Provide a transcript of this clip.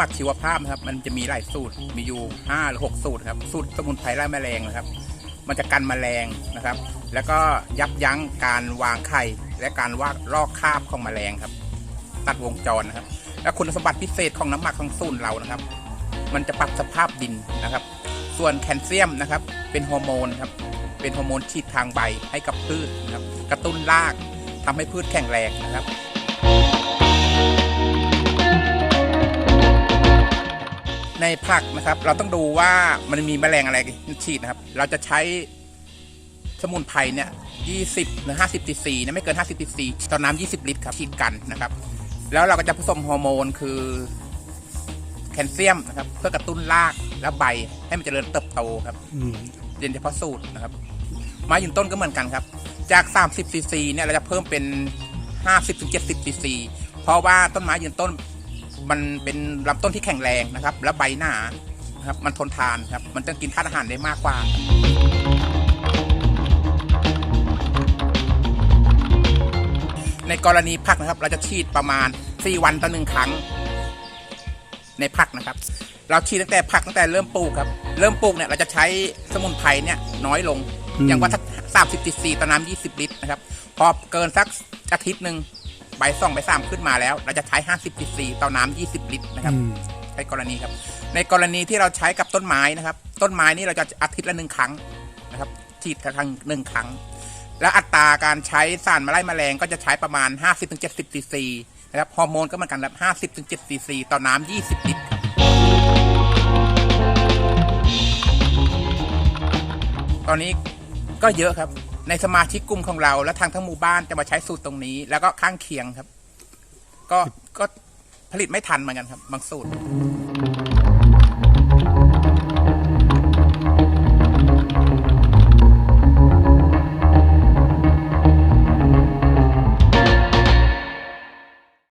มักชีวภาพนะครับ มันจะมีหลายสูตร มีอยู่5หรือ6สูตรครับ สูตรสมุนไพรไล่แมลงนะครับ มันจะกันแมลงนะครับ แล้วก็ยับยั้งการวางไข่ และการว่าลอกคราบของแมลงครับ ตัดวงจรนะครับ และคุณสมบัติพิเศษของน้ำหมักของสูตรเรานะครับ มันจะปรับสภาพดินนะครับ ส่วนแคลเซียมนะครับ เป็นฮอร์โมนครับ เป็นฮอร์โมนฉีดทางใบให้กับพืชนะครับ กระตุ้นรากทำให้พืชแข็งแรงนะครับ ในผักนะครับ เราต้องดูว่ามันมีแมลงอะไรฉีดนะครับ เราจะใช้สมุนไพรเนี่ย20 หรือ 50ซีซีนะไม่เกิน 50ซีซีต่อน้ำ20 ลิตรครับฉีดกันนะครับ แล้วเราก็จะผสมฮอร์โมนคือแคลเซียมนะครับ เพื่อกระตุ้นรากและใบให้มันเจริญเติบโตครับเรียนเฉพาะสูตรนะครับไม้ยืนต้นก็เหมือนกันครับ จาก 30ซีซีเนี่ยเราจะเพิ่มเป็น 50-70ซีซีเพราะว่าต้นไม้ยืนต้น มันเป็นลำต้นที่แข็งแรงนะครับ และใบหนานะครับมันทนทานครับ มันจะกินธาตุอาหารได้มากกว่าในกรณีผักนะครับ เราจะฉีดประมาณ 4 วันต่อหนึ่งครั้ง ในผักนะครับ เราฉีดตั้งแต่ผักตั้งแต่เริ่มปลูกครับ เริ่มปลูกเนี่ยเราจะใช้สมุนไพรเนี่ยน้อยลง อย่างว่าสักสามสิบซีซีต่อน้ำยี่สิบลิตรนะครับ พอเกินสักอาทิตย์หนึ่ง ใบสองใบสามขึ้นมาแล้ว เราจะใช้ห้าสิบซีซีต่อน้ำยี่สิบลิตรนะครับอืมในกรณีครับ ในกรณีที่เราใช้กับต้นไม้นะครับ ต้นไม้นี่เราจะอาทิตย์ละหนึ่งครั้งนะครับฉีดครั้งหนึ่งครั้ง แล้วอัตราการใช้สารมาไล่แมลงก็จะใช้ประมาณ 50-70 ซีซีนะครับฮอร์โมนก็เหมือนกันครับ50-70 ซีซีต่อน้ำ20 ลิตรครับตอนนี้ก็เยอะครับ ในสมาชิกกลุ่มของเรา และทางทั้งหมู่บ้านจะมาใช้สูตรตรงนี้ แล้วก็ข้างเคียงครับ ก็ก็ผลิตไม่ทันเหมือนกันครับ บางสูตร